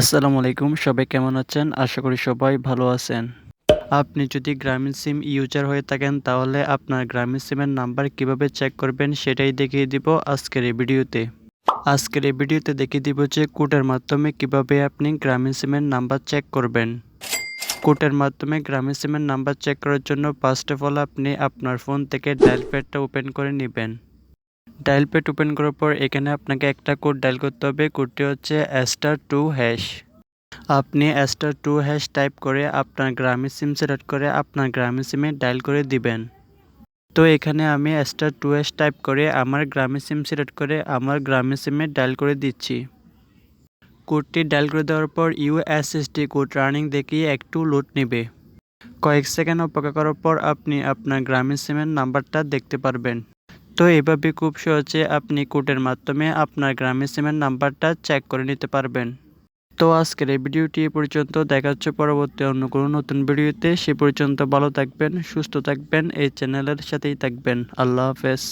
আসসালামু আলাইকুম, সবাই কেমন আছেন? আশা করি সবাই ভালো আছেন। আপনি যদি গ্রামীণ সিম ইউজার হয়ে থাকেন, তাহলে আপনার গ্রামীণ সিমের নাম্বার কীভাবে চেক করবেন সেটাই দেখিয়ে দিব আজকের এই ভিডিওতে। আজকের এই ভিডিওতে দেখিয়ে দিব যে কোডের মাধ্যমে কীভাবে আপনি গ্রামীণ সিমের নাম্বার চেক করবেন। কোডের মাধ্যমে গ্রামীণ সিমের নাম্বার চেক করার জন্য ফার্স্ট অফ অল আপনি আপনার ফোন থেকে ডায়াল প্যাডটা ওপেন করে নেবেন। ডায়াল প্যাড ওপেন করার পর এখানে আপনাকে একটা কোড ডায়াল করতে হবে। কোডটি হচ্ছে স্টার টু হ্যাশ আপনি স্টার টু হ্যাশ টাইপ করে আপনার গ্রামীণ সিম সিলেক্ট করে আপনার গ্রামীণ সিমে ডায়াল করে দিবেন। তো এখানে আমি স্টার টু হ্যাশ টাইপ করে আমার গ্রামীণ সিম সিলেক্ট করে আমার গ্রামীণ সিমে ডায়াল করে দিচ্ছি। কোডটি ডায়াল করে দেওয়ার পর ইউএসএসডি কোড রানিং দেখিয়ে একটু লোড নেবে। কয়েক সেকেন্ড অপেক্ষা করার পর আপনি আপনার গ্রামীণ সিমের নাম্বারটা দেখতে পারবেন। তো এভাবে খুব সহজে আপনি কোডের মাধ্যমে আপনার গ্রামের সিমের নাম্বারটা চেক করে নিতে পারবেন। তো আজকের এই ভিডিওটি এ পর্যন্ত। দেখা হচ্ছে পরবর্তী অন্য কোনো নতুন ভিডিওতে। সে পর্যন্ত ভালো থাকবেন, সুস্থ থাকবেন, এই চ্যানেলের সাথেই থাকবেন। আল্লাহ হাফেজ।